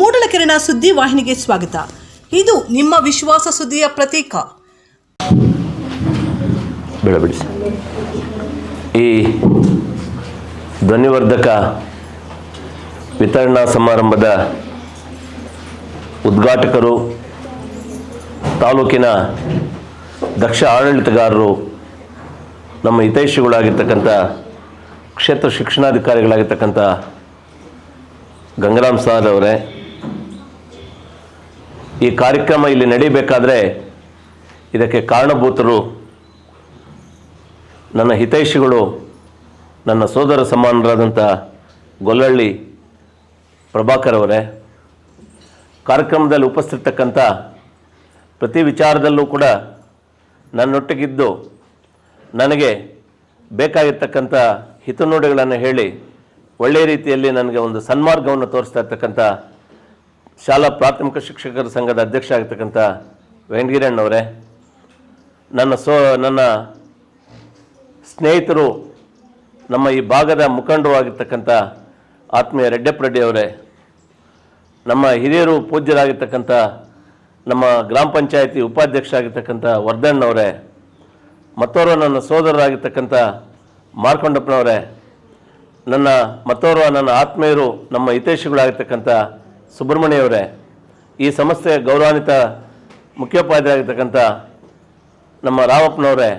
ಮೂಡಲಕೆರೆನ ಸುದ್ದಿ ವಾಹಿನಿಗೆ ಸ್ವಾಗತ. ಇದು ನಿಮ್ಮ ವಿಶ್ವಾಸ ಸುದ್ದಿಯ ಪ್ರತೀಕ. ಈ ಧ್ವನಿವರ್ಧಕ ವಿತರಣಾ ಸಮಾರಂಭದ ಉದ್ಘಾಟಕರು, ತಾಲೂಕಿನ ದಕ್ಷ ಆಡಳಿತಗಾರರು, ನಮ್ಮ ಹಿತೈಷಿಗಳಾಗಿರ್ತಕ್ಕಂಥ ಕ್ಷೇತ್ರ ಶಿಕ್ಷಣಾಧಿಕಾರಿಗಳಾಗಿರ್ತಕ್ಕಂಥ ಗಂಗರಾಮ್ ಸಾರ್ ಅವರೇ ಈ ಕಾರ್ಯಕ್ರಮ ಇಲ್ಲಿ ನಡೀಬೇಕಾದ್ರೆ ಇದಕ್ಕೆ ಕಾರಣಭೂತರು ನನ್ನ ಹಿತೈಷಿಗಳು, ನನ್ನ ಸೋದರ ಸಮಾನರಾದಂಥ ಗೊಲ್ಲಳ್ಳಿ ಪ್ರಭಾಕರ್ ಅವರೇ. ಕಾರ್ಯಕ್ರಮದಲ್ಲಿ ಉಪಸ್ಥಿತಕ್ಕಂಥ ಪ್ರತಿ ವಿಚಾರದಲ್ಲೂ ಕೂಡ ನನ್ನೊಟ್ಟಿಗಿದ್ದು ನನಗೆ ಬೇಕಾಗಿರ್ತಕ್ಕಂಥ ಹಿತನುಡಿಗಳನ್ನು ಹೇಳಿ ಒಳ್ಳೆಯ ರೀತಿಯಲ್ಲಿ ನನಗೆ ಒಂದು ಸನ್ಮಾರ್ಗವನ್ನು ತೋರಿಸ್ತಾ ಇರ್ತಕ್ಕಂಥ ಶಾಲಾ ಪ್ರಾಥಮಿಕ ಶಿಕ್ಷಕರ ಸಂಘದ ಅಧ್ಯಕ್ಷ ಆಗಿರ್ತಕ್ಕಂಥ ವೆಂಕಟಗಿರಣ್ಣವರೇ ನನ್ನ ಸೋ, ನನ್ನ ಸ್ನೇಹಿತರು, ನಮ್ಮ ಈ ಭಾಗದ ಮುಖಂಡರು ಆಗಿರ್ತಕ್ಕಂಥ ಆತ್ಮೀಯ ರೆಡ್ಡೆಪ್ಪ ಅವರೇ, ನಮ್ಮ ಹಿರಿಯರು ಪೂಜ್ಯರಾಗಿರ್ತಕ್ಕಂಥ ನಮ್ಮ ಗ್ರಾಮ ಪಂಚಾಯಿತಿ ಉಪಾಧ್ಯಕ್ಷ ಆಗಿರ್ತಕ್ಕಂಥ ವರ್ಧಣ್ಣವರೇ ಮತ್ತೋರ್ವ ನನ್ನ ಸೋದರರಾಗಿರ್ತಕ್ಕಂಥ ಮಾರ್ಕೊಂಡಪ್ಪನವರೇ, ನನ್ನ ಮತ್ತೋರ್ವ ನನ್ನ ಆತ್ಮೀಯರು, ನಮ್ಮ ಹಿತೈಷಿಗಳಾಗಿರ್ತಕ್ಕಂಥ ಸುಬ್ರಹ್ಮಣ್ಯವರೇ, ಈ ಸಂಸ್ಥೆಯ ಗೌರವಾನ್ವಿತ ಮುಖ್ಯೋಪಾಧ್ಯಾಯರಾಗಿರ್ತಕ್ಕಂಥ ನಮ್ಮ ರಾಮಪ್ಪನವರೇ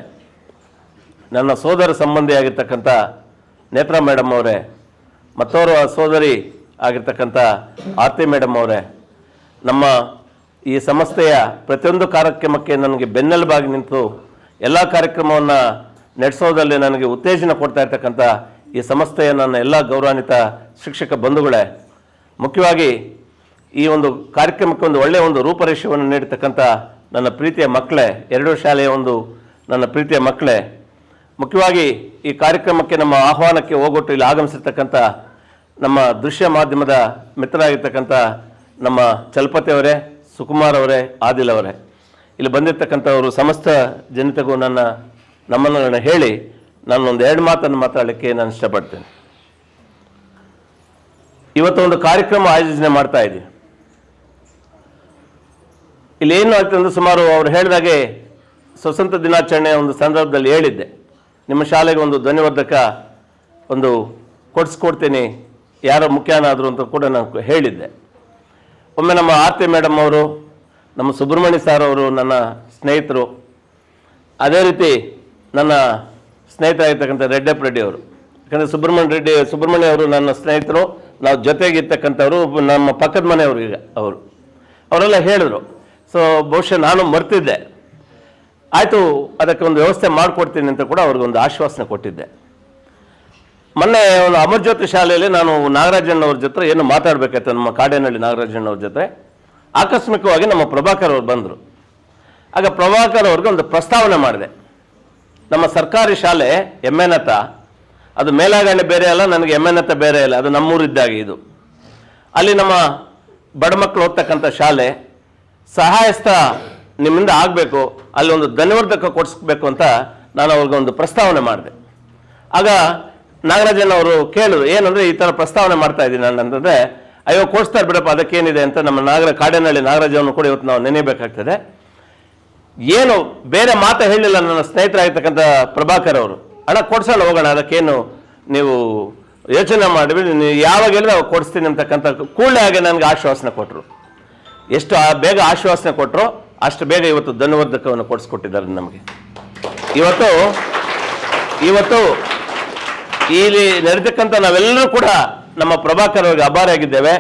ನನ್ನ ಸೋದರ ಸಂಬಂಧಿಯಾಗಿರ್ತಕ್ಕಂಥ ನೇತ್ರಾ ಮೇಡಮ್ ಅವರೇ, ಮತ್ತೋರ್ವ ಸೋದರಿ ಆಗಿರ್ತಕ್ಕಂಥ ಆರ್ತಿ ಮೇಡಮ್ ಅವರೇ, ನಮ್ಮ ಈ ಸಂಸ್ಥೆಯ ಪ್ರತಿಯೊಂದು ಕಾರ್ಯಕ್ರಮಕ್ಕೆ ನನಗೆ ಬೆನ್ನೆಲುಬಾಗಿ ನಿಂತು ಎಲ್ಲ ಕಾರ್ಯಕ್ರಮವನ್ನು ನಡೆಸೋದಲ್ಲಿ ನನಗೆ ಉತ್ತೇಜನ ಕೊಡ್ತಾ ಇರ್ತಕ್ಕಂಥ ಈ ಸಂಸ್ಥೆಯ ನನ್ನ ಎಲ್ಲ ಗೌರವಾನ್ವಿತ ಶಿಕ್ಷಕ ಬಂಧುಗಳೇ, ಮುಖ್ಯವಾಗಿ ಈ ಒಂದು ಕಾರ್ಯಕ್ರಮಕ್ಕೆ ಒಂದು ಒಳ್ಳೆಯ ಒಂದು ರೂಪರೇಷೆಯನ್ನು ನೀಡತಕ್ಕಂಥ ನನ್ನ ಪ್ರೀತಿಯ ಮಕ್ಕಳೇ, ಎರಡೂ ಶಾಲೆಯ ಒಂದು ನನ್ನ ಪ್ರೀತಿಯ ಮಕ್ಕಳೇ, ಮುಖ್ಯವಾಗಿ ಈ ಕಾರ್ಯಕ್ರಮಕ್ಕೆ ನಮ್ಮ ಆಹ್ವಾನಕ್ಕೆ ಹೋಗೊಟ್ಟು ಇಲ್ಲಿ ಆಗಮಿಸಿರ್ತಕ್ಕಂಥ ನಮ್ಮ ದೃಶ್ಯ ಮಾಧ್ಯಮದ ಮಿತ್ರರಾಗಿರ್ತಕ್ಕಂಥ ನಮ್ಮ ಚಲಪತಿ ಅವರೇ, ಸುಕುಮಾರ್ ಅವರೇ, ಆದಿಲ್ ಅವರೇ. ಇಲ್ಲಿ ಬಂದಿರತಕ್ಕಂಥವರು ಸಮಸ್ತ ಜನತೆಗೂ ನನ್ನ ನಮ್ಮನ್ನು ಹೇಳಿ ನಾನು ಒಂದು ಎರಡು ಮಾತನ್ನು ಮಾತಾಡಲಿಕ್ಕೆ ನಾನು ಇಷ್ಟಪಡ್ತೇನೆ. ಇವತ್ತು ಒಂದು ಕಾರ್ಯಕ್ರಮ ಆಯೋಜನೆ ಮಾಡ್ತಾ ಇದ್ದೀವಿ ಇಲ್ಲಿ ಏನು ಆಗ್ತದೆ ಅಂದರೆ ಸುಮಾರು ಅವರು ಹೇಳಿದಾಗೆ ಸ್ವತಂತ್ರ ದಿನಾಚರಣೆಯ ಒಂದು ಸಂದರ್ಭದಲ್ಲಿ ಹೇಳಿದ್ದೆ. ನಿಮ್ಮ ಶಾಲೆಗೆ ಒಂದು ಧ್ವನಿವರ್ಧಕ ಒಂದು ಕೊಡಿಸ್ಕೊಡ್ತೀನಿ, ಯಾರೋ ಮುಖ್ಯನಾದರು ಅಂತ ಕೂಡ ನಾನು ಹೇಳಿದ್ದೆ. ಒಮ್ಮೆ ನಮ್ಮ ಆರ್ತಿ ಮೇಡಮ್ ಅವರು, ನಮ್ಮ ಸುಬ್ರಹ್ಮಣ್ಯ ಸರ್ ಅವರು ನನ್ನ ಸ್ನೇಹಿತರು, ಅದೇ ರೀತಿ ನನ್ನ ಸ್ನೇಹಿತರಾಗಿರ್ತಕ್ಕಂಥ ರೆಡ್ಡಪ್ಪ ರೆಡ್ಡಿ ಅವರು. ಯಾಕಂದರೆ ಸುಬ್ರಹ್ಮಣ್ಯ ರೆಡ್ಡಿ, ಸುಬ್ರಹ್ಮಣ್ಯ ಅವರು ನನ್ನ ಸ್ನೇಹಿತರು, ನಾವು ಜೊತೆಗಿರ್ತಕ್ಕಂಥವ್ರು, ನಮ್ಮ ಪಕ್ಕದ ಮನೆಯವರು ಈಗ ಅವರು. ಅವರೆಲ್ಲ ಹೇಳಿದ್ರು ಸೊ ಬಹುಶಃ ನಾನು ಮರ್ತಿದ್ದೆ. ಆಯಿತು, ಅದಕ್ಕೆ ಒಂದು ವ್ಯವಸ್ಥೆ ಮಾಡಿಕೊಡ್ತೀನಿ ಅಂತ ಕೂಡ ಅವ್ರಿಗೊಂದು ಆಶ್ವಾಸನೆ ಕೊಟ್ಟಿದ್ದೆ. ಮೊನ್ನೆ ಒಂದು ಅಮರ್ಜ್ಯೋತಿ ಶಾಲೆಯಲ್ಲಿ ನಾನು ನಾಗರಾಜಣ್ಣವ್ರ ಜೊತೆ ಏನು ಮಾತಾಡಬೇಕಾಯ್ತು, ನಮ್ಮ ಕಾಡೇನಹಳ್ಳಿ ನಾಗರಾಜಣ್ಣವ್ರ ಜೊತೆ. ಆಕಸ್ಮಿಕವಾಗಿ ನಮ್ಮ ಪ್ರಭಾಕರ್ ಅವರು ಬಂದರು. ಆಗ ಪ್ರಭಾಕರ್ ಅವ್ರಿಗೆ ಒಂದು ಪ್ರಸ್ತಾವನೆ ಮಾಡಿದೆ. ನಮ್ಮ ಸರ್ಕಾರಿ ಶಾಲೆ ಎಮ್ಮೆನತ, ಅದು ಮೇಲಾಗಣೆ ಬೇರೆ ಅಲ್ಲ, ನನಗೆ ಎಮ್ಮೆನತ ಬೇರೆ ಇಲ್ಲ, ಅದು ನಮ್ಮೂರಿದ್ದಾಗಿ ಇದು. ಅಲ್ಲಿ ನಮ್ಮ ಬಡ ಮಕ್ಕಳು ಓದ್ತಕ್ಕಂಥ ಶಾಲೆ ಸಹಾಯಸ್ಥ ನಿಮ್ಮಿಂದ ಆಗಬೇಕು, ಅಲ್ಲಿ ಒಂದು ಧನ್ಯವರ್ಧಕ ಕೊಡಿಸ್ಬೇಕು ಅಂತ ನಾನು ಅವ್ರಿಗೆ ಒಂದು ಪ್ರಸ್ತಾವನೆ ಮಾಡಿದೆ. ಆಗ ನಾಗರಾಜನ್ ಅವರು ಕೇಳಿದ್ರು, ಏನಂದ್ರೆ ಈ ಥರ ಪ್ರಸ್ತಾವನೆ ಮಾಡ್ತಾ ಇದ್ದೀನಿ ನಾನು ಅಂತಂದ್ರೆ, ಅಯ್ಯೋ, ಕೊಡಿಸ್ತಾರೆ ಬಿಡಪ್ಪ, ಅದಕ್ಕೇನಿದೆ ಅಂತ ನಮ್ಮ ನಾಗರ, ಕಾಡೇನಹಳ್ಳಿ ನಾಗರಾಜವನ್ನು ಕೂಡ ಇವತ್ತು ನಾವು ನೆನೆಯಬೇಕಾಗ್ತದೆ. ಏನು, ಬೇರೆ ಮಾತು ಹೇಳಿಲ್ಲ ನನ್ನ ಸ್ನೇಹಿತರಾಗಿರ್ತಕ್ಕಂಥ ಪ್ರಭಾಕರ್ ಅವರು. ಅಣ್ಣ ಕೊಡ್ಸೋಣ ಹೋಗೋಣ, ಅದಕ್ಕೇನು ನೀವು ಯೋಚನೆ ಮಾಡಿಬಿಡಿ, ನೀವು ಯಾವಾಗ ಹೇಳಿದ್ರೆ ಕೊಡಿಸ್ತೀನಿ ಅಂತಕ್ಕಂಥ ಕೂಡಲೇ ಹಾಗೆ ನನಗೆ ಆಶ್ವಾಸನೆ ಕೊಟ್ಟರು ಎಷ್ಟು ಬೇಗ ಆಶ್ವಾಸನೆ ಕೊಟ್ಟರು ಅಷ್ಟು ಬೇಗ ಇವತ್ತು ಧನವರ್ಧಕವನ್ನು ಕೊಡಿಸ್ಕೊಟ್ಟಿದ್ದಾರೆ ನಮಗೆ. ಇವತ್ತು ಇವತ್ತು ಇಲ್ಲಿ ನಡೆತಕ್ಕಂಥ ನಾವೆಲ್ಲರೂ ಕೂಡ ನಮ್ಮ ಪ್ರಭಾಕರ್ ಅವರಿಗೆ ಅಭಾರಿಯಾಗಿದ್ದೇವೆ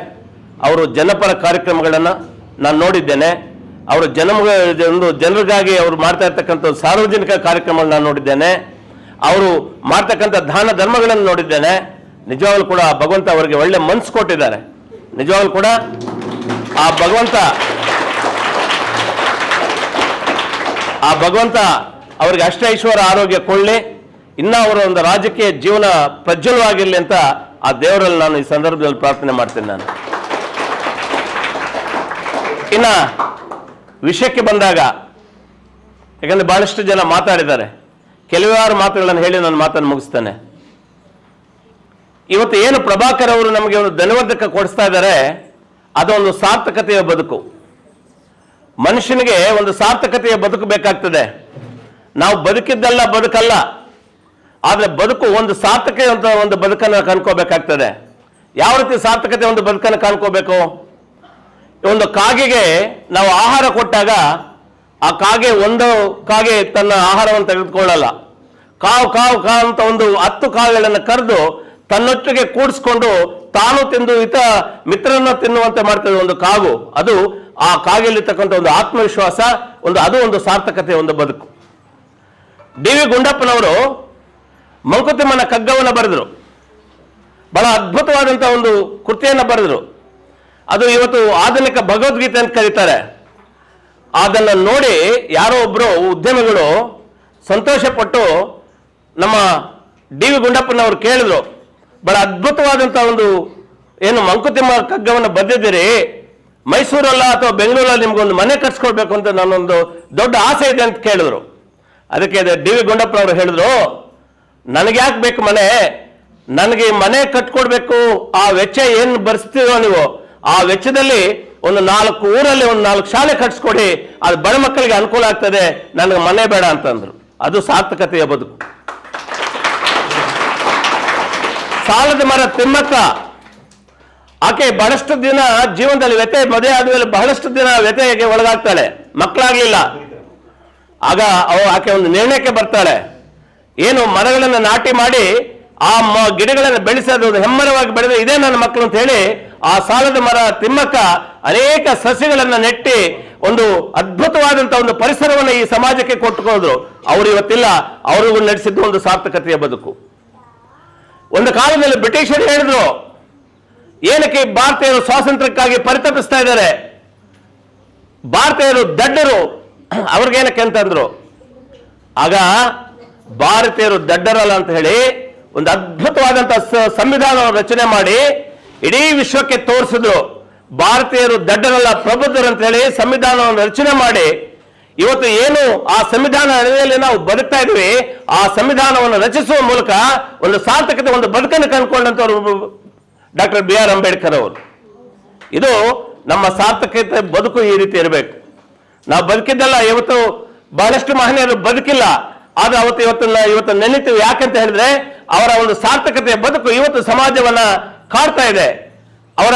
ಅವರು ಜನಪರ ಕಾರ್ಯಕ್ರಮಗಳನ್ನು ನಾನು ನೋಡಿದ್ದೇನೆ. ಅವರು ಜನ ಒಂದು ಜನರಿಗಾಗಿ ಅವರು ಮಾಡ್ತಾ ಇರ್ತಕ್ಕಂಥ ಸಾರ್ವಜನಿಕ ಕಾರ್ಯಕ್ರಮಗಳನ್ನ ನಾನು ನೋಡಿದ್ದೇನೆ. ಅವರು ಮಾಡ್ತಕ್ಕಂಥ ದಾನ ಧರ್ಮಗಳನ್ನು ನೋಡಿದ್ದೇನೆ. ನಿಜವಾಗ್ಲೂ ಕೂಡ ಭಗವಂತ ಅವರಿಗೆ ಒಳ್ಳೆ ಮನಸ್ಸು ಕೊಟ್ಟಿದ್ದಾರೆ. ನಿಜವಾಗ್ಲೂ ಕೂಡ ಆ ಭಗವಂತ ಆ ಭಗವಂತ ಅವರಿಗೆ ಅಷ್ಟೇ ಐಶ್ವರ ಆರೋಗ್ಯ ಕೊಳ್ಳಿ. ಇನ್ನ ಅವರ ಒಂದು ರಾಜಕೀಯ ಜೀವನ ಪ್ರಜ್ವಲವಾಗಿರಲಿ ಅಂತ ಆ ದೇವರಲ್ಲಿ ನಾನು ಈ ಸಂದರ್ಭದಲ್ಲಿ ಪ್ರಾರ್ಥನೆ ಮಾಡ್ತೇನೆ ನಾನು. ಇನ್ನ ವಿಷಯಕ್ಕೆ ಬಂದಾಗ, ಯಾಕಂದ್ರೆ ಬಹಳಷ್ಟು ಜನ ಮಾತಾಡಿದ್ದಾರೆ. ಕೆಲವಾರು ಮಾತುಗಳನ್ನು ಹೇಳಿ ನಾನು ಮಾತನ್ನು ಮುಗಿಸ್ತೇನೆ. ಇವತ್ತು ಏನು ಪ್ರಭಾಕರ್ ಅವರು ನಮಗೆ ಒಂದು ಧನವರ್ಧಕ ಕೊಡಿಸ್ತಾ ಇದ್ದಾರೆ ಅದೊಂದು ಸಾರ್ಥಕತೆಯ ಬದುಕು. ಮನುಷ್ಯನಿಗೆ ಒಂದು ಸಾರ್ಥಕತೆಯ ಬದುಕು ಬೇಕಾಗ್ತದೆ. ನಾವು ಬದುಕಿದ್ದೆಲ್ಲ ಬದುಕಲ್ಲ. ಆದರೆ ಬದುಕು ಒಂದು ಸಾರ್ಥಕ ಅಂತ ಒಂದು ಬದುಕನ್ನು ಕನ್ಕೋಬೇಕಾಗ್ತದೆ ಯಾವ ರೀತಿ ಸಾರ್ಥಕತೆ ಒಂದು ಬದುಕನ್ನು ಕಾಣ್ಕೋಬೇಕು? ಒಂದು ಕಾಗೆಗೆ ನಾವು ಆಹಾರ ಕೊಟ್ಟಾಗ ಆ ಕಾಗೆ ಒಂದು ಕಾಗೆ ತನ್ನ ಆಹಾರವನ್ನು ತೆಗೆದುಕೊಳ್ಳಲ್ಲ. ಕಾವು ಕಾವು ಕಾವು ಅಂತ ಒಂದು ಹತ್ತು ಕಾಗೆಗಳನ್ನು ಕರೆದು ತನ್ನೊಟ್ಟಿಗೆ ಕೂಡಿಸ್ಕೊಂಡು ತಾನು ತಿಂದು ಇತ ಮಿತ್ರನ ತಿನ್ನುವಂತೆ ಮಾಡ್ತದೆ ಒಂದು ಕಾಗು. ಅದು ಆ ಕಾಗೆಯಲ್ಲಿರ್ತಕ್ಕಂಥ ಒಂದು ಆತ್ಮವಿಶ್ವಾಸ, ಒಂದು ಅದು ಒಂದು ಸಾರ್ಥಕತೆ ಒಂದು ಬದುಕು. ಡಿ ವಿ ಗುಂಡಪ್ಪನವರು ಮಂಕುತಿಮ್ಮನ ಕಗ್ಗವನ್ನು ಬರೆದರು. ಬಹಳ ಅದ್ಭುತವಾದಂಥ ಒಂದು ಕೃತಿಯನ್ನು ಬರೆದರು. ಅದು ಇವತ್ತು ಆಧುನಿಕ ಭಗವದ್ಗೀತೆ ಅಂತ ಕರೀತಾರೆ. ಅದನ್ನು ನೋಡಿ ಯಾರೋ ಒಬ್ಬರು ಉದ್ಯಮಿಗಳು ಸಂತೋಷಪಟ್ಟು ನಮ್ಮ ಡಿ ವಿ ಗುಂಡಪ್ಪನವರು ಕೇಳಿದ್ರು. ಬಹಳ ಅದ್ಭುತವಾದಂಥ ಒಂದು ಏನು ಮಂಕುತಿಮ್ಮ ಕಗ್ಗವನ್ನು ಬದ್ದಿದ್ದೀರಿ ಮೈಸೂರಲ್ಲ ಅಥವಾ ಬೆಂಗಳೂರಲ್ಲಿ ನಿಮ್ಗೊಂದು ಮನೆ ಕಟ್ಸ್ಕೊಳ್ಬೇಕು ಅಂತ ನನ್ನೊಂದು ದೊಡ್ಡ ಆಸೆ ಇದೆ ಅಂತ ಕೇಳಿದ್ರು. ಅದಕ್ಕೆ ಡಿ ವಿ ಗುಂಡಪ್ಪನವರು ಹೇಳಿದ್ರು, ನನಗೆ ಯಾಕೆ ಬೇಕು ಮನೆ? ನನಗೆ ಮನೆ ಕಟ್ಕೊಡ್ಬೇಕು. ಆ ವೆಚ್ಚ ಏನು ಭರಿಸ್ತೀರೋ ನೀವು? ಆ ವೆಚ್ಚದಲ್ಲಿ ಒಂದು ನಾಲ್ಕು ಊರಲ್ಲಿ ಒಂದು ನಾಲ್ಕು ಶಾಲೆ ಕಟ್ಸ್ಕೊಡಿ. ಅದು ಬಡ ಮಕ್ಕಳಿಗೆ ಅನುಕೂಲ ಆಗ್ತದೆ. ನನಗೆ ಮನೆ ಬೇಡ ಅಂತಂದ್ರು. ಅದು ಸಾರ್ಥಕತೆಯ ಬದುಕು. ಸಾಲದ ಮರ ತಿಮ್ಮಕ್ಕ ಆಕೆ ಬಹಳಷ್ಟು ದಿನ ಜೀವನದಲ್ಲಿ ವ್ಯತೆ ಮದುವೆ ಆದ್ಮೇಲೆ ಬಹಳಷ್ಟು ದಿನ ವ್ಯತೆಗೆ ಒಳಗಾಗ್ತಾಳೆ. ಮಕ್ಕಳಾಗ್ಲಿಲ್ಲ. ಆಗ ಅವ ಆಕೆ ಒಂದು ನಿರ್ಣಯಕ್ಕೆ ಬರ್ತಾಳೆ. ಏನು ಮರಗಳನ್ನು ನಾಟಿ ಮಾಡಿ ಆ ಮ- ಗಿಡಗಳನ್ನು ಬೆಳೆಸೋದು ಹೆಮ್ಮರವಾಗಿ ಬೆಳೆದ ಇದೇ ನನ್ನ ಮಕ್ಕಳು ಅಂತ ಹೇಳಿ ಆ ಸಾಲದ ಮರ ತಿಮ್ಮಕ್ಕ ಅನೇಕ ಸಸ್ಯಗಳನ್ನು ನೆಟ್ಟಿ ಒಂದು ಅದ್ಭುತವಾದಂತಹ ಒಂದು ಪರಿಸರವನ್ನು ಈ ಸಮಾಜಕ್ಕೆ ಕೊಟ್ಟುಕೊಂಡ್ರು ಅವರು ಇವತ್ತಿಲ್ಲ. ಅವರಿಗೂ ನಡೆಸಿದ್ದು ಒಂದು ಸಾರ್ಥಕತೆಯ ಬದುಕು. ಒಂದು ಕಾಲದಲ್ಲಿ ಬ್ರಿಟಿಷರು ಹೇಳಿದ್ರು, ಏನಕ್ಕೆ ಭಾರತೀಯರು ಸ್ವಾತಂತ್ರ್ಯಕ್ಕಾಗಿ ಪರಿತಪಿಸ್ತಾ ಇದ್ದಾರೆ? ಭಾರತೀಯರು ದಡ್ಡರು ಅವ್ರಿಗೇನಕ್ಕೆ ಅಂತಂದ್ರು ಆಗ ಭಾರತೀಯರು ದಡ್ಡರಲ್ಲ ಅಂತ ಹೇಳಿ ಒಂದು ಅದ್ಭುತವಾದಂತಹ ಸಂವಿಧಾನವನ್ನು ರಚನೆ ಮಾಡಿ ಇಡೀ ವಿಶ್ವಕ್ಕೆ ತೋರಿಸಿದ್ರು. ಭಾರತೀಯರು ದಡ್ಡರಲ್ಲ, ಪ್ರಬುದ್ಧರು ಅಂತ ಹೇಳಿ ಸಂವಿಧಾನವನ್ನು ರಚನೆ ಮಾಡಿ ಇವತ್ತು ಏನು ಆ ಸಂವಿಧಾನ ನೆಲೆಯಲ್ಲಿ ನಾವು ಬದುಕ್ತಾ ಇದ್ವಿ ಆ ಸಂವಿಧಾನವನ್ನು ರಚಿಸುವ ಮೂಲಕ ಒಂದು ಸಾರ್ಥಕತೆ, ಒಂದು ಬದುಕನ್ನು ಕಂಡುಕೊಂಡಂತವರು ಡಾಕ್ಟರ್ ಬಿ ಆರ್ ಅಂಬೇಡ್ಕರ್ ಅವರು. ಇದು ನಮ್ಮ ಸಾರ್ಥಕತೆ, ಬದುಕು ಈ ರೀತಿ ಇರಬೇಕು. ನಾವು ಬದುಕಿದ್ದಲ್ಲ, ಇವತ್ತು ಬಹಳಷ್ಟು ಮಹನೀಯರು ಬದುಕಿಲ್ಲ. ಆದ್ರೆ ಅವತ್ತು ಇವತ್ತು ಇವತ್ತು ನೆನೀತೀವಿ ಯಾಕಂತ ಹೇಳಿದ್ರೆ, ಅವರ ಒಂದು ಸಾರ್ಥಕತೆಯ ಬದುಕು ಇವತ್ತು ಸಮಾಜವನ್ನ ಕಾಡ್ತಾ ಇದೆ. ಅವರ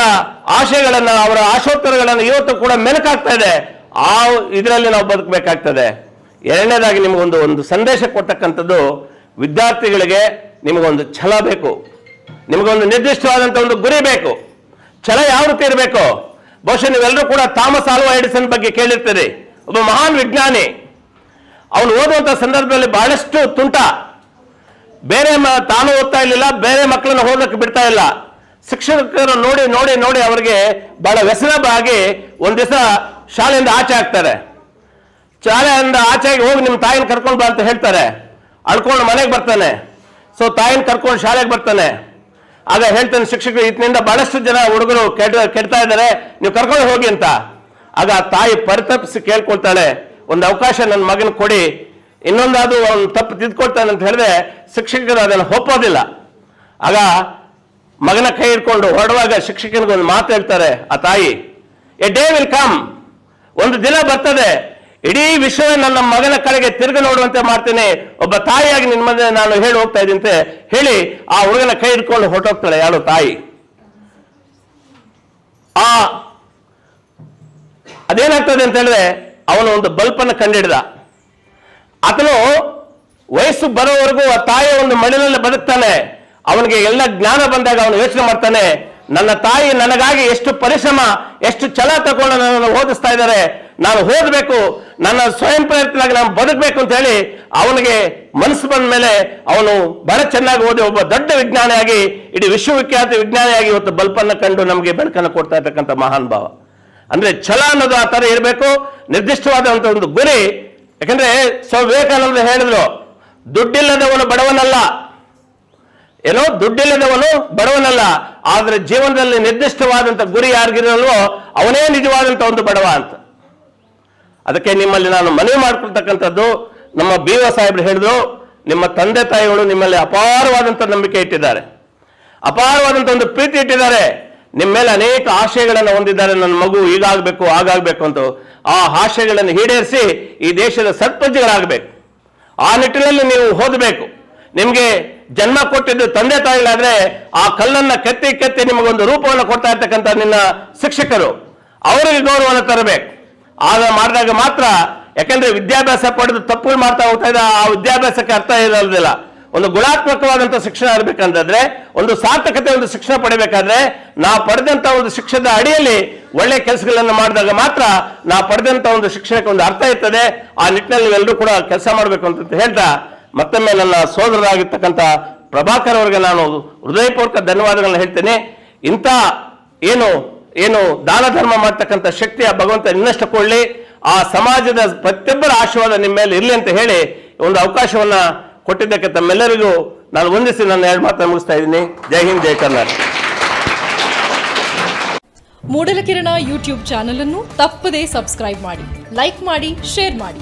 ಆಶಯಗಳನ್ನ ಅವರ ಆಶೋತ್ತರಗಳನ್ನು ಇವತ್ತು ಕೂಡ ಮೆಲುಕಾಗ್ತಾ ಇದೆ. ಆ ಇದರಲ್ಲಿ ನಾವು ಬದುಕಬೇಕಾಗ್ತದೆ. ಎರಡನೇದಾಗಿ ನಿಮಗೊಂದು ಒಂದು ಸಂದೇಶ ಕೊಡ್ತಕ್ಕಂಥದ್ದು, ವಿದ್ಯಾರ್ಥಿಗಳಿಗೆ ನಿಮಗೊಂದು ಛಲ ಬೇಕು. ನಿಮಗೊಂದು ನಿರ್ದಿಷ್ಟವಾದಂಥ ಒಂದು ಗುರಿ ಬೇಕು. ಛಲ ಯಾವ ರೀತಿ ಇರಬೇಕು? ಬಹುಶಃ ನೀವೆಲ್ಲರೂ ಕೂಡ ಥಾಮಸ್ ಆಲ್ವಾ ಎಡಿಸನ್ ಬಗ್ಗೆ ಕೇಳಿರ್ತೀರಿ. ಒಬ್ಬ ಮಹಾನ್ ವಿಜ್ಞಾನಿ. ಅವನು ಓದುವಂಥ ಸಂದರ್ಭದಲ್ಲಿ ಬಹಳಷ್ಟು ತುಂಟ. ಬೇರೆ ಮ- ತಾನು ಓದ್ತಾ ಇರಲಿಲ್ಲ, ಬೇರೆ ಮಕ್ಕಳನ್ನು ಓದಕ್ಕೆ ಬಿಡ್ತಾ ಇಲ್ಲ. ಶಿಕ್ಷಕರು ನೋಡಿ ನೋಡಿ ನೋಡಿ ಅವರಿಗೆ ಬಹಳ ಆಗಿ ಒಂದು ದಿವಸ ಶಾಲೆಯಿಂದ ಆಚೆ ಆಗ್ತಾರೆ. ಶಾಲೆಯಿಂದ ಆಚೆಗೆ ಹೋಗಿ ನಿಮ್ಮ ತಾಯಿನ ಕರ್ಕೊಂಡು ಬಾ ಅಂತ ಹೇಳ್ತಾರೆ. ಅಳ್ಕೊಂಡು ಮನೆಗೆ ಬರ್ತಾನೆ. ಸೊ ತಾಯಿನ ಕರ್ಕೊಂಡು ಶಾಲೆಗೆ ಬರ್ತಾನೆ. ಆಗ ಹೇಳ್ತಾನೆ, ಶಿಕ್ಷಕರು ಇದರಿಂದ ಬಹಳಷ್ಟು ಜನ ಹುಡುಗರು ಕೆಟ್ಟ ಕೆಡ್ತಾ ಇದ್ದಾರೆ, ನೀವು ಕರ್ಕೊಂಡು ಹೋಗಿ ಅಂತ. ಆಗ ಆ ತಾಯಿ ಪರಿತಪಿಸಿ ಕೇಳ್ಕೊಳ್ತಾಳೆ, ಒಂದು ಅವಕಾಶ ನನ್ನ ಮಗನ ಕೊಡಿ. ಇನ್ನೊಂದಾದ್ರು ಅವನು ತಪ್ಪು ತಿದ್ಕೊಳ್ತಾನೆ ಅಂತ ಹೇಳಿದ್ರೆ ಶಿಕ್ಷಕರು ಅದನ್ನು ಒಪ್ಪೋದಿಲ್ಲ. ಆಗ ಮಗನ ಕೈ ಹಿಡ್ಕೊಂಡು ಹೊರಡುವಾಗ ಶಿಕ್ಷಕನಿಗೆ ಒಂದು ಮಾತು ಹೇಳ್ತಾರೆ ಆ ತಾಯಿ, ಎ, ಡೇ ವಿಲ್ ಕಮ್. ಒಂದು ದಿನ ಬರ್ತದೆ. ಇಡೀ ವಿಶ್ವ ನನ್ನ ಮಗನ ಕಡೆಗೆ ತಿರುಗಿ ನೋಡುವಂತೆ ಮಾಡ್ತೀನಿ. ಒಬ್ಬ ತಾಯಿಯಾಗಿ ನಿನ್ನ ಮುಂದೆ ನಾನು ಹೇಳಿ ಹೋಗ್ತಾ ಇದ್ದಂತೆ ಹೇಳಿ ಆ ಹುಡುಗನ ಕೈ ಹಿಡ್ಕೊಂಡು ಹೊರಟೋಗ್ತಾಳೆ ಯಾರು ತಾಯಿ. ಆ, ಅದೇನಾಗ್ತದೆ ಅಂತ ಹೇಳಿದ್ರೆ, ಅವನು ಒಂದು ಬಲ್ಪನ್ನು ಕಂಡಿಡಿದ. ಆತನು ವಯಸ್ಸು ಬರೋವರೆಗೂ ಆ ತಾಯಿಯ ಒಂದು ಮಡಿಲಲ್ಲಿ ಬದುಕ್ತಾನೆ. ಅವನಿಗೆ ಎಲ್ಲ ಜ್ಞಾನ ಬಂದಾಗ ಅವನು ಯೋಚನೆ ಮಾಡ್ತಾನೆ ನನ್ನ ತಾಯಿ ನನಗಾಗಿ ಎಷ್ಟು ಪರಿಶ್ರಮ, ಎಷ್ಟು ಛಲ ತಗೊಂಡು ನನ್ನನ್ನು ಓದಿಸ್ತಾ ಇದ್ದಾರೆ, ನಾನು ಓದಬೇಕು, ನನ್ನ ಸ್ವಯಂ ಪ್ರೇರಿತನಾಗಿ ನಾನು ಬದುಕಬೇಕು ಅಂತ ಹೇಳಿ ಅವನಿಗೆ ಮನಸ್ಸು ಬಂದ ಮೇಲೆ ಅವನು ಬಹಳ ಚೆನ್ನಾಗಿ ಓದಿ, ಒಬ್ಬ ದೊಡ್ಡ ವಿಜ್ಞಾನಿಯಾಗಿ, ಇಡೀ ವಿಶ್ವವಿಖ್ಯಾತ ವಿಜ್ಞಾನಿಯಾಗಿ ಇವತ್ತು ಬಲ್ಪನ್ನು ಕಂಡು ನಮಗೆ ಬೆಳಕನ್ನು ಕೊಡ್ತಾ ಇರ್ತಕ್ಕಂಥ ಮಹಾನ್ ಭಾವ. ಅಂದ್ರೆ ಛಲ ಅನ್ನೋದು ಆ ಥರ ಇರಬೇಕು, ನಿರ್ದಿಷ್ಟವಾದಂಥ ಒಂದು ಗುರಿ. ಯಾಕಂದ್ರೆ ಸ್ವ ವಿವೇಕಾನಂದ ಹೇಳಿದ್ರು, ದುಡ್ಡಿಲ್ಲದವನು ಬಡವನಲ್ಲ ಏನೋ ದುಡ್ಡಿಲ್ಲದವನು ಬಡವನಲ್ಲ, ಆದ್ರೆ ಜೀವನದಲ್ಲಿ ನಿರ್ದಿಷ್ಟವಾದಂತ ಗುರಿ ಯಾರಿಗಿರಲ್ವೋ ಅವನೇ ನಿಜವಾದಂತ ಒಂದು ಬಡವ ಅಂತ. ಅದಕ್ಕೆ ನಿಮ್ಮಲ್ಲಿ ನಾನು ಮನವಿ ಮಾಡ್ಕೊಳ್ತಕ್ಕಂಥದ್ದು, ನಮ್ಮ ಬಿ ಒ ಸಾಹೇಬ್ರು ಹೇಳಿದ್ರು, ನಿಮ್ಮ ತಂದೆ ತಾಯಿಗಳು ನಿಮ್ಮಲ್ಲಿ ಅಪಾರವಾದಂಥ ನಂಬಿಕೆ ಇಟ್ಟಿದ್ದಾರೆ. ಅಪಾರವಾದಂಥ ಒಂದು ಪ್ರೀತಿ ಇಟ್ಟಿದ್ದಾರೆ. ನಿಮ್ಮ ಮೇಲೆ ಅನೇಕ ಆಶಯಗಳನ್ನು ಹೊಂದಿದ್ದಾರೆ, ನನ್ನ ಮಗು ಹೀಗಾಗಬೇಕು, ಹಾಗಾಗಬೇಕು ಅಂತ. ಆ ಆಶಯಗಳನ್ನು ಈಡೇರಿಸಿ ಈ ದೇಶದ ಸತ್ಪಂಜಿಗಳಾಗಬೇಕು ಆ ನಿಟ್ಟಿನಲ್ಲಿ ನೀವು ಓದಬೇಕು. ನಿಮಗೆ ಜನ್ಮ ಕೊಟ್ಟಿದ್ದು ತಂದೆ ತಾಯಿಗಳಾದ್ರೆ ಆ ಕಲ್ಲನ್ನ ಕೆತ್ತಿ ಕೆತ್ತಿ ನಿಮಗೊಂದು ರೂಪವನ್ನು ಕೊಡ್ತಾ ಇರ್ತಕ್ಕಂಥ ನಿನ್ನ ಶಿಕ್ಷಕರು. ಅವರಿಗೆ ಗೌರವವನ್ನು ತರಬೇಕು. ಆಗ ಮಾಡಿದಾಗ ಮಾತ್ರ, ಯಾಕಂದ್ರೆ ವಿದ್ಯಾಭ್ಯಾಸ ಪಡೆದು ತಪ್ಪುಗಳು ಮಾಡ್ತಾ ಹೋಗ್ತಾ ಇದ್ದ ಆ ವಿದ್ಯಾಭ್ಯಾಸಕ್ಕೆ ಅರ್ಥ ಇರೋದಿಲ್ಲ ಒಂದು ಗುಣಾತ್ಮಕವಾದಂಥ ಶಿಕ್ಷಣ ಇರಬೇಕಂತಂದ್ರೆ ಒಂದು ಸಾರ್ಥಕತೆ ಒಂದು ಶಿಕ್ಷಣ ಪಡಿಬೇಕಾದ್ರೆ ನಾವು ಪಡೆದಂತ ಒಂದು ಶಿಕ್ಷಣದ ಅಡಿಯಲ್ಲಿ ಒಳ್ಳೆ ಕೆಲಸಗಳನ್ನು ಮಾಡಿದಾಗ ಮಾತ್ರ ನಾ ಪಡೆದಂತ ಒಂದು ಶಿಕ್ಷಣಕ್ಕೆ ಒಂದು ಅರ್ಥ ಇರ್ತದೆ. ಆ ನಿಟ್ಟಿನಲ್ಲಿ ಎಲ್ಲರೂ ಕೂಡ ಕೆಲಸ ಮಾಡಬೇಕು ಅಂತ ಹೇಳ್ತಾ ಮತ್ತೊಮ್ಮೆ ನನ್ನ ಸೋದರರಾಗಿರ್ತಕ್ಕಂಥ ಪ್ರಭಾಕರ್ ಅವರಿಗೆ ನಾನು ಹೃದಯಪೂರ್ವಕ ಧನ್ಯವಾದಗಳನ್ನ ಹೇಳ್ತೇನೆ. ಇಂಥ ಏನು ಏನು ದಾನ ಧರ್ಮ ಮಾಡ್ತಕ್ಕಂಥ ಶಕ್ತಿ ಆ ಭಗವಂತ ಇನ್ನಷ್ಟು ಕೊಳ್ಳಿ ಆ ಸಮಾಜದ ಪ್ರತಿಯೊಬ್ಬರ ಆಶೀರ್ವಾದ ನಿಮ್ಮ ಮೇಲೆ ಇರಲಿ ಅಂತ ಹೇಳಿ ಒಂದು ಅವಕಾಶವನ್ನ ಕೊಟ್ಟಿದ್ದಕ್ಕೆ ತಮ್ಮೆಲ್ಲರಿಗೂ ನಾನು ವಂದಿಸಿ ನನ್ನ ಎರಡು ಮಾತನ್ನು ಮುಗಿಸ್ತಾ ಇದ್ದೀನಿ. ಜೈ ಹಿಂದ್, ಜೈ ಕರ್ನಾಟಕ. ಮೂಡಲಕಿರಣ ಯೂಟ್ಯೂಬ್ ಚಾನಲ್ ಅನ್ನು ತಪ್ಪದೇ ಸಬ್ಸ್ಕ್ರೈಬ್ ಮಾಡಿ, ಲೈಕ್ ಮಾಡಿ, ಶೇರ್ ಮಾಡಿ.